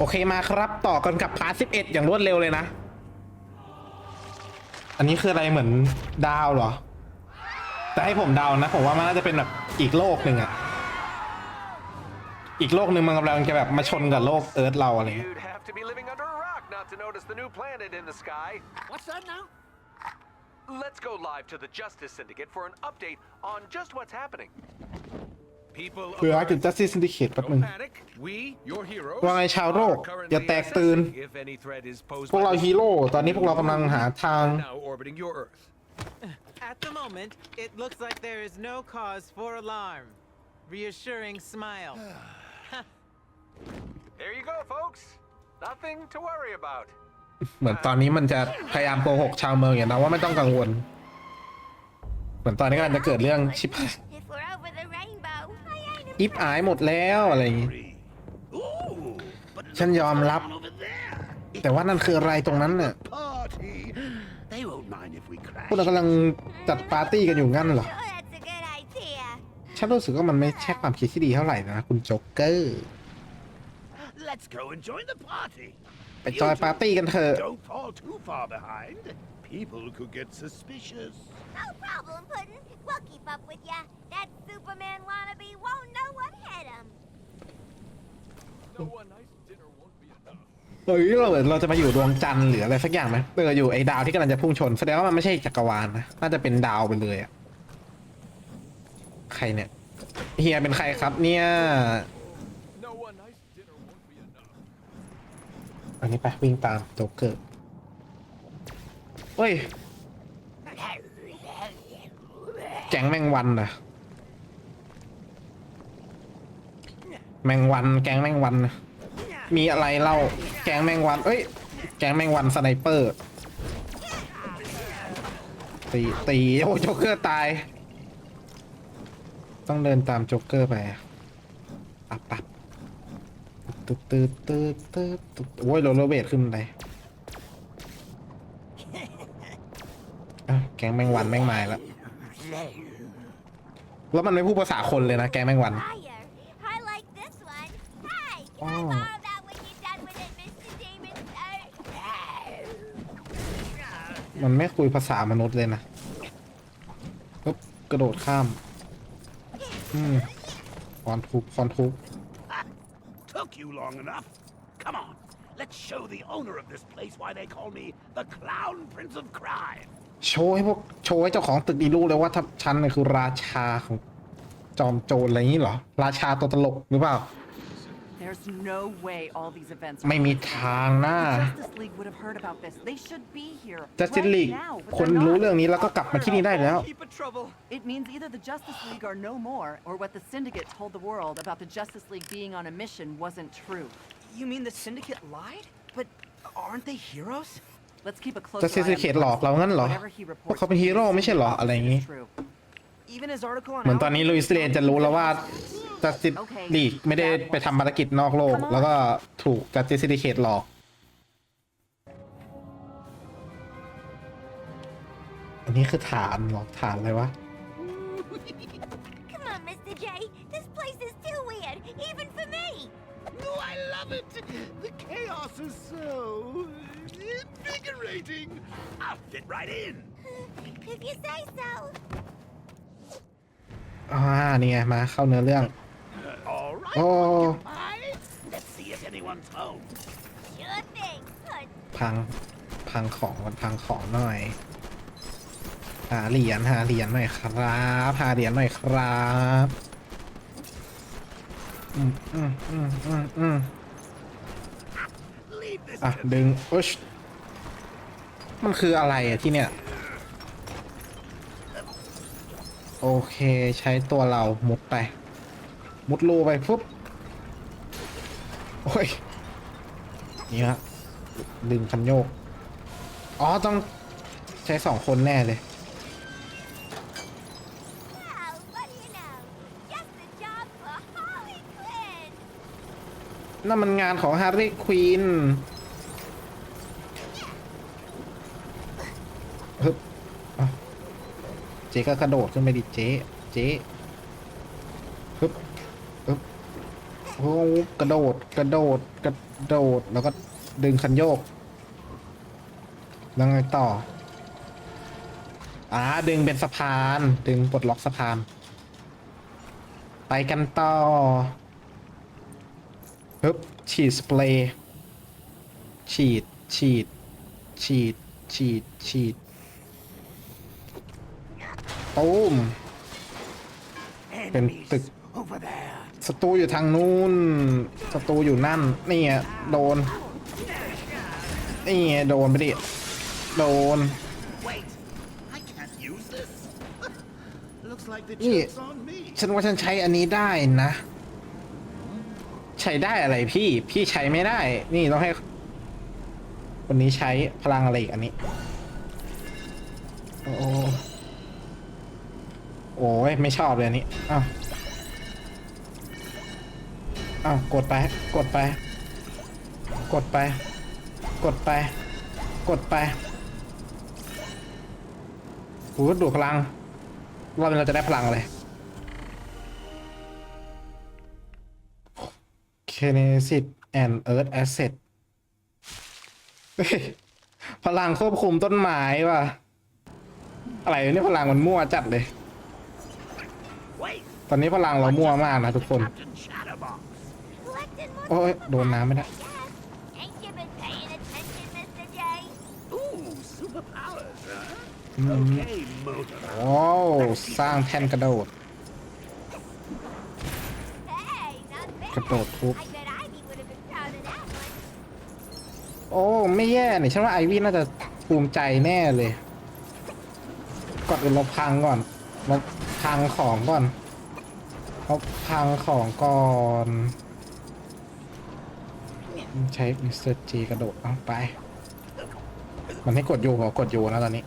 โอเคมาครับต่อกันกับพาร์ท11 อย่างรวดเร็วเลยนะ อันนี้คืออะไรเหมือนดาวเหรอ แต่ให้ผมเดานะ ผมว่ามันน่าจะเป็นแบบอีกโลกหนึ่งอะอีกโลกหนึ่งมันกำลังจะแบบมาชนกับโลกเอิร์ธเราอะไรเงี้ย You'd have to be living under a rock not to notice the new planet in the sky. What's that now? Let's go live to the Justice Syndicate for an update on just what's happening. People of คือ Earth, อาร์ติ Justice Syndicate แป๊บนึง don't panic. We, your heroes, ว่าไงชาวโลก are currently อย่าแตกตื่น assessing if any threat is posed พวก by เรา the ฮีโร่ ตอนนี้พวกเรากำลังหาทาง now orbiting your Earth. At the moment, it looks like there is no cause for alarm. Reassuring smile. There you go, folks. Nothing to worry about. เหมือนตอนนี้มันจะพยายามโกหกชาวเมืองอย่างนะว่าไม่ต้องกังวล เหมือนตอนนี้กำลังจะเกิดเรื่องชิบหาย อิฟอายหมดแล้วอะไรอย่างงี้ ฉันยอมรับ แต่ว่านั่นคืออะไรตรงนั้นน่ะ พวกเรากำลังจัดปาร์ตี้กันอยู่งั้นเหรอ ฉันรู้สึกว่ามันไม่ใช่ความคิดที่ดีเท่าไหร่นะ คุณโจ๊กเกอร์ ไปจอยปาร์ตี้กันเถอะ Don't fall too far behind. People could get suspicious. No problem, Puddin'. We'll keep up with ya. That Superman wannabe won't know what hit him. No a nice dinner won't be enough. เฮ้ยเราเหมือนเราจะมาอยู่ดวงจันทร์หรืออะไรสักอย่างไหมเอออยู่ไอ้ดาวที่กำลังจะพุ่งชนแสดงว่ามันไม่ใช่จักรวาลนะน่าจะเป็นดาวไปเลยอะใครเนี่ยเฮียเป็นใครครับเนี่ย No a nice dinner won't be enough. อันนี้ไปวิ่งตามโจ๊กเกอร์เฮ้ย แก๊งแมงวันนะแมงวัน แก๊งแมงวันนะมีอะไรเล่า แก๊งแมงวัน เอ้ย แก๊งแมงวันสไนเปอร์ ตีตีโอ้โจ๊กเกอร์ตาย ต้องเดินตามโจ๊กเกอร์ไปปับปับตึ๊ดตึ๊ดตึ๊ดตึ๊ดตึ๊ดโอ้ยโรลเลอร์เบดขึ้นไปแก๊งแมงวันแม่งมาแล้ว แล้วมันไม่พูดภาษาคนเลยนะแก๊งแมงวัน Fire. I like this one. Hey, can I Oh. borrow that when you're done with it, Mr. Demon? Uh, มันไม่คุยภาษามนุษย์เลยนะปุ๊บกระโดดข้าม อืมคอนทุบคอนทุบ Took you long enough. Come on. Let's show the owner of this place why they call me the Clown Prince of Crime. โชว์ให้พวกโชว์ให้เจ้าของตึกดีรู้เลยว่าถ้าฉันเนี่ยคือราชาของจอมโจรอะไรอย่างนี้เหรอ ราชาตัวตลกหรือเปล่า There's no way all these events ไม่มีทางนะ Justice League would have heard about this. They should be here. จัสติน right ลีก now, but คน they're รู้ not. เรื่องนี้แล้วก็กลับมาที่นี่ได้แล้ว Keep it trouble. It means either the Justice League are no more, or what the Syndicate told the world about the Justice League being on a mission wasn't true. You mean the Syndicate lied? But aren't they heroes? Let's keep a close จัสติน eye on ลีกหลอกเรางั้นเหรอ Whatever he พวกเขาเป็นฮีโร่ไม่ใช่เหรอ อะไรอย่างนี้ is true. Even his article on เหมือนตอนนี้ลุยส์เลนจะรู้แล้วว่าจัสตินลีกไม่ได้ไปทำภารกิจนอกโลก แล้วก็ถูกจัสตินซิลิเคตหลอก อันนี้คือฐานหรอฐานอะไรวะ come on, Mr. J. This place is too weird, even for me. Oh, I love it. The chaos is so invigorating. I'll fit right in. If you say so. อ่านี่ไงมาเข้าเนื้อเรื่อง All right. Oh. Bye. Let's see if anyone's home. Sure thing, Puddin'. พังพังของมันพังของหน่อย หาเหรียญหาเหรียญหน่อยครับหาเหรียญหน่อยครับอืมอืมอืมอืมอืม Leave this อะ to ดึงอุ๊ย มันคืออะไรอะที่เนี่ย โอเคใช้ตัวเรามุดไป มุดรูไปปุ๊บโอ้ยนี่ฮะดึงคันโยก อ๋อ ต้องใช้สองคนแน่เลย นั่นมันงานของฮาร์รี่ควีนฮึบอะเจ๊ก็กระโดดขึ้นไปดิเจ๊เจ๊ฮึบฮึบโอโอ้กระโดดกระโดดกระโดดแล้วก็ดึงคันโยกแล้วไงต่ออ่าดึงเป็นสะพาน ดึงปลดล็อกสะพาน ไปกันต่อปึ๊บฉีดสเปรย์ฉีดฉีดฉีดฉีดฉีด ตูมเป็น Enemies ตึก over there. ศัตรูอยู่ทางนู้นศัตรูอยู่นั่นนี่ไงโดนนี่ไงโดนไปดิโดน Wait, I can't use this. Looks like the Yeah. joke's on me. ฉันว่าฉันใช้อันนี้ได้นะ ใช้ได้อะไรพี่พี่ใช้ไม่ได้ นี่ต้องให้คนนี้ใช้พลังอะไรอีกอันนี้ โอ้ โอ้ยไม่ชอบเลยอันนี้อ้าวอ้าวกดไป กดไป กดไป กดไป กดไปโอ้โหดูพลังรอบนี้เราจะได้พลังอะไร Kinesis and Earth Asset เฮ้ยพลังควบคุมต้นไม้ว่ะ อะไรเนี่ยพลังมันมั่วจัดเลย ตอนนี้พลังเรามั่วมากนะทุกคน โอ้ยโดนน้ำไม่ได้ โอ้สร้างแท่นกระโดด กระโดดทุบโอ้ไม่แย่เนี่ยฉันว่าไอวี่น่าจะภูมิใจแน่เลยก่อนอื่นเราพังก่อนเราพังของก่อน เราพังของก่อนใช้มิสเตอร์จีกระโดดเอาไป มันให้กดอยู่เหรอกดอยู่นะตอนนี้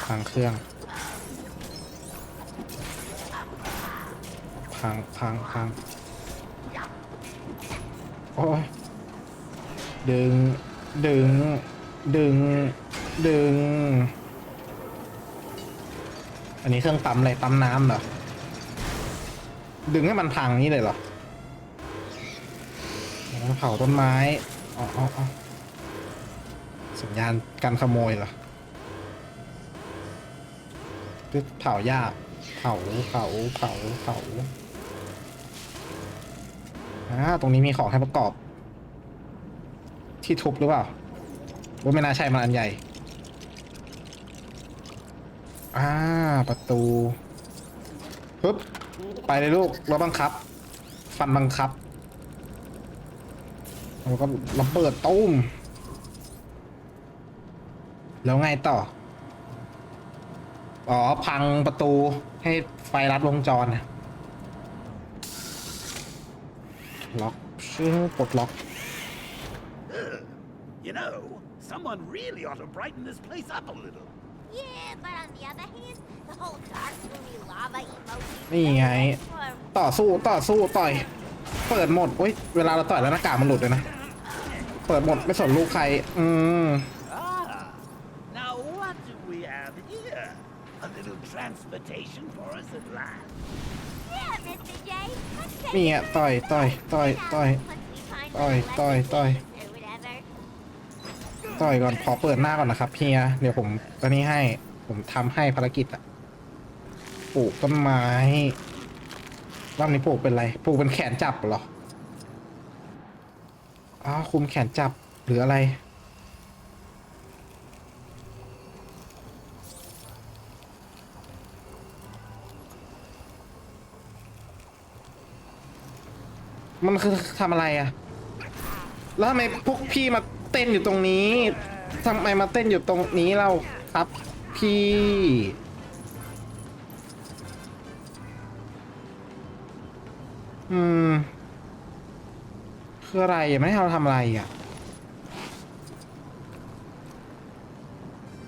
พังเครื่อง พังพังพังโอ้ยดึง ดึง ดึง ดึง อันนี้เครื่องปั๊มอะไรปั๊มน้ำเหรอ ดึงให้มันพังนี่เลยเหรอเผาต้นไม้ อ๋อออสัญญาณการขโมยเหรอหรือเผาหญ้าเผาเผาเผาเผาอ่าตรงนี้มีของให้ประกอบ ที่ทุบหรือเปล่า ว่าไม่น่าใช่มันอันใหญ่ อ่า ประตูปึ๊บ ไปเลยลูกรถบังคับ ฟันบังคับแล้วก็ระเบิดตุ้ม แล้วไงต่อ อ๋อ พังประตูให้ไฟรัดวงจรนะล็อกชื่อปลดล็อก You know, someone really ought to brighten this place up a little. Yeah, but on the other hand, the whole dark, gloomy lava emoji. นี่ไง Or ต่อสู้ต่อสู้ต่อย เปิดหมดอุ้ยเวลาเราต่อยแล้วหน้ากากมันหลุดเลยนะ เปิดหมดไม่สนลูกใคร อืม Ah, now what do we have here? A little transportation for us at last. Yeah, Mr. J. Let's take นี่ไง it ต่อย ต่อย ต่อยต่อย Once we find Toi, one toi, less toi. or whatever. ต่อยก่อนขอเปิดหน้าก่อนนะครับเฮียเดี๋ยวผมตอนนี้ให้ ผมทำให้ภารกิจอะปลูกต้นไม้รอบนี้ปลูกเป็นอะไรปลูกเป็นแขนจับเหรออ๋อคุมแขนจับหรืออะไรมันคือทำอะไรอะแล้วทำไมพวกพี่มา เต้นอยู่ตรงนี้ทำไมมาเต้นอยู่ตรงนี้เราครับพี่อืมคืออะไรอะไม่ให้เราทำอะไรอะ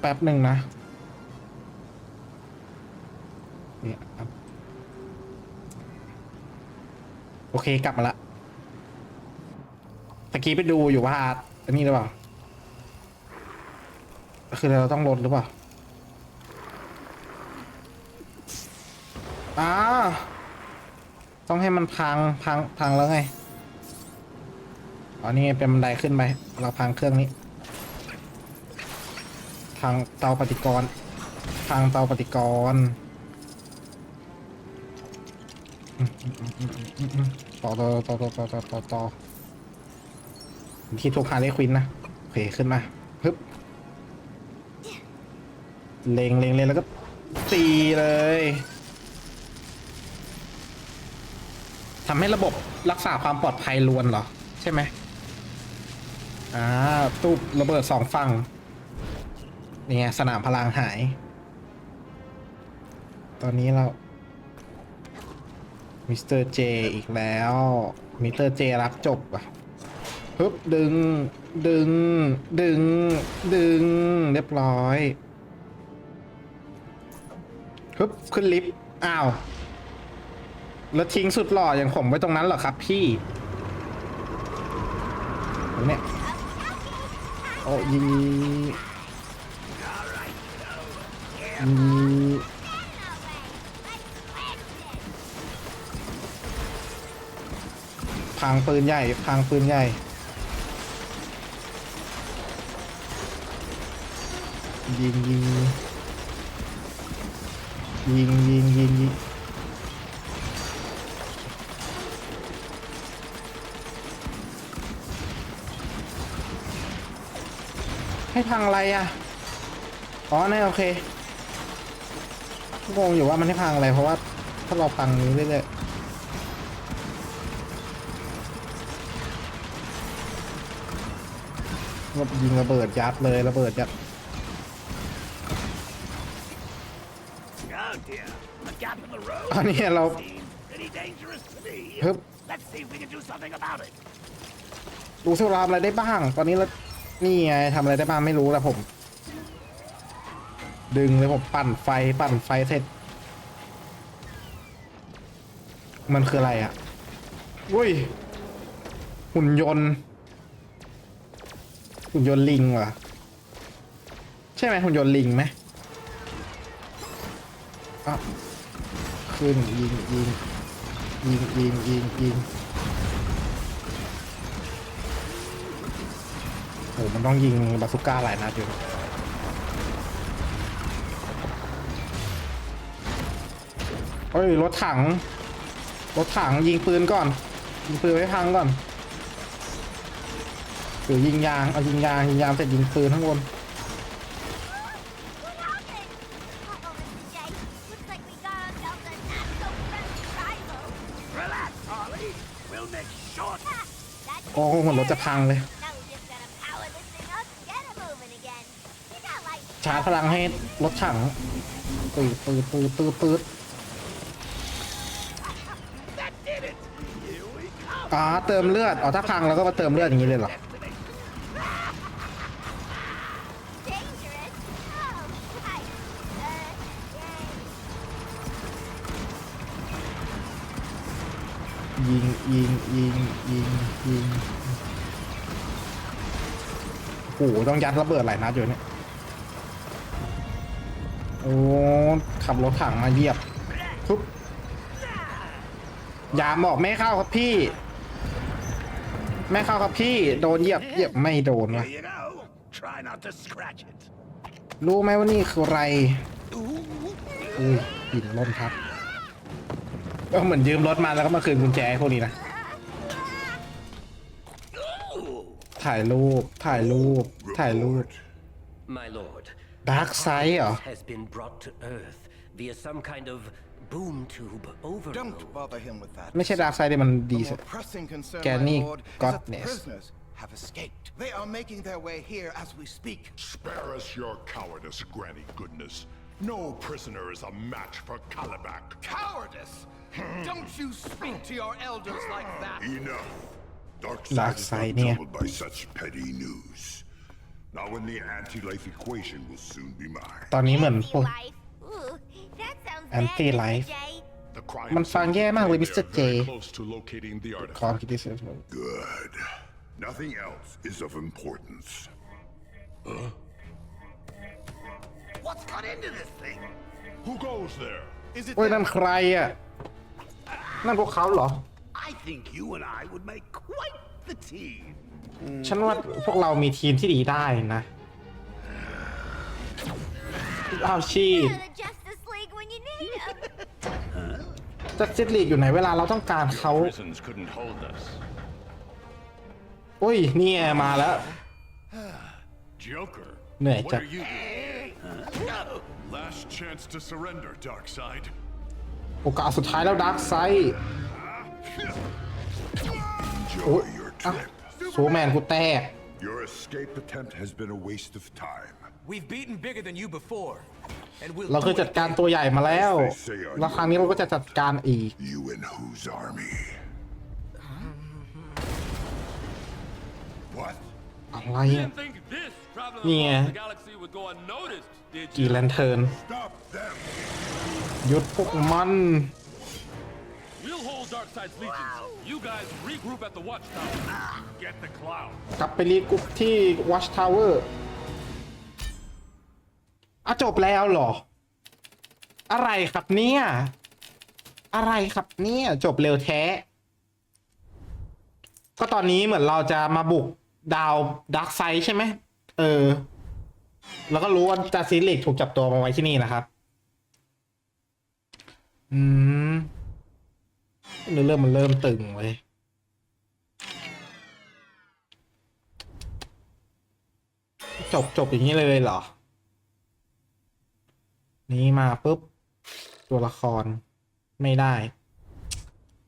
แป๊บหนึ่งนะเนี่ยครับโอเคกลับมาละตะกี้ไปดูอยู่ว่า อันนี้หรือเปล่า คือเราต้องลดหรือเปล่าอ้าต้องให้มันพังพังพังแล้วไง อ๋อนี่เป็นบันไดขึ้นไป เราพังเครื่องนี้ พังเตาปฏิกรณ์พังเตาปฏิกรอต่อต่อต่อต่อต่อต่อ ที่ถูกฮาเลควินนะโอเคขึ้นมาฮึบเล็งเล็งเล็งแล้วก็ตีเลยทำให้ระบบรักษาความปลอดภัยลวนเหรอ ใช่ไหมอ่าตู้ระเบิดสองฝั่งนี่ไงสนามพลังหาย ตอนนี้เรามิสเตอร์เจอีกแล้ว มิสเตอร์เจรับจบอะ ฮึบดึง ดึง ดึง ดึง เรียบร้อยฮึบขึ้นลิฟต์อ้าว แล้วทิ้งสุดหล่ออย่างผมไว้ตรงนั้นเหรอครับพี่เนี่ยโอ้ยิงยิงพังปืนใหญ่พังปืนใหญ่ ยิงยิงยิงยิงยิงยิงให้พังอะไรอะ อ๋อนี่โอเคงงอยู่ว่ามันให้พังอะไรเพราะว่าถ้าเราพังนี้เรื่อยๆยิงระเบิดยัดเลยระเบิดยัด อันนี้เรา Seems pretty dangerous to me. Hup. Let's see if we can do something about it. ดูสิว่าทำอะไรได้บ้าง ตอนนี้เรานี่ไงทำอะไรได้บ้างไม่รู้แล้วผม ดึงเลยผมปั่นไฟปั่นไฟเสร็จ มันคืออะไรอะอุ้ย หุ่นยนต์ หุ่นยนต์ลิงเหรอใช่ไหมหุ่นยนต์ลิงไหมอะ ขึ้นยิงยิงยิงยิงยิงยิงโอ้มันต้องยิงบาสุก้าหลายนัดอยู่เฮ้ยรถถัง รถถังยิงปืนก่อน ยิงปืนไว้พังก่อนหรือยิงยางเอายิงยางยิงยางเสร็จยิงปืนข้างบน โอ้เหมือนรถจะพังเลย Now we just gotta power this thing up and get it moving again. You got like ชาร์จพลังให้รถถังตืดตืดตืดตืดตืด That did it. Here we come. อ๋อเติมเลือดอ๋อถ้าพังแล้วก็มาเติมเลือดอย่างนี้เลยเหรอ ยิงยิงยิงยิงยิงโอ้โหต้องยัดระเบิดหลายนัดอยู่เนี่ยโอ้ขับรถถังมาเหยียบทุบยามบอกไม่เข้าครับพี่ ไม่เข้าครับพี่ โดนเหยียบเหยียบไม่โดน Here วะ you go. Try not to scratch it. รู้ไหมว่านี่คืออะไรอุ้ยหินล้มทับ ก็เหมือนยืมรถมาแล้วก็มาคืนกุญแจให้พวกนี้นะ ถ่ายรูป ถ่ายรูป ถ่ายรูป My lord, Dark side เหรอ has been brought to Earth via some kind of boom tube overload. Don't bother him with that. ไม่ใช่ดาร์กไซด์มันดี The สุด more pressing concern, Gani my lord, is that Godness. prisoners have escaped. They are making their way here as we speak. Spare us your cowardice, Granny Goodness. No prisoner is a match for Kalibak. Cowardice! Don't you speak to your elders like that! Enough. Dark Dark side is side, not yeah. troubled by such petty news. Now when the anti-life equation will soon be mine. ตอนนี้เหมือนพวก Anti-life. Ooh, that sounds bad, Anti-life. Mr. J. The crime มันฟังแย่มากเลยมิสเตอ They ร์ are เจ very close to locating the คอม artifact. คิดดิส Good. Nothing else is of importance. What's got into this thing? Who goes there? Is it โอ้ย them? นั่นใครอ่ะ นั่นพวกเขาเหรอ I think you and I would make quite the team. ฉันว่าพวกเรามีทีมที่ดีได้นะอ้าวชี You're the Justice League when you need 'em. จัดจิตลีกอยู่ไหนเวลาเราต้องการเขา Prisons couldn't hold us. โอ้ยเนี่ยมาแล้ว Joker. Nee, what Jack. are you doing? Last chance to surrender, Darkseid. โอกาสสุดท้ายแล้วดาร์กไซด์ Enjoy your อะ trip. ซูแมนกูแตก Your escape attempt has been a waste of time. We've beaten bigger than you before. And we'll เราเคย do จัด it การตัวใหญ่มาแล้ว They say are แล้วครั้งนี้เราก็จะจัดการอีก You in whose army? What? อะไร You อะ didn't think this traveling Yeah. across the galaxy would go unnoticed, did กี you? แลนเทิร์น Stop them! หยุดพวกมัน We'll hold Darkseid's legions. You guys regroup at the watchtower. Get the cloud. กลับไปรีกรุ๊ปที่ Watch Tower อะจบแล้วเหรอ อะไรครับเนี่ย อะไรครับเนี่ย จบเร็วแท้ ก็ตอนนี้เหมือนเราจะมาบุกดาวดาร์กไซด์ใช่ไหม เออ แล้วก็รู้ว่าจาซิลิกถูกจับตัวมาไว้ที่นี่นะครับ อืมเนื้อเรื่องมันเริ่มตึงเลยจบจบอย่างนี้เลยเหรอ นี่มาปุ๊บ ตัวละครไม่ได้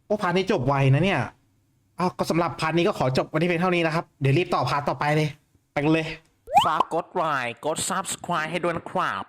โอ้พาร์ทนี้จบไวนะเนี่ยอ้าวก็สำหรับพาร์ทนี้ก็ขอจบวันนี้เพียงเท่านี้นะครับ เดี๋ยวรีบต่อพาร์ทต่อไปเลย ไปกันเลย ฝากกดไลค์กด subscribe ให้ด้วยนะครับ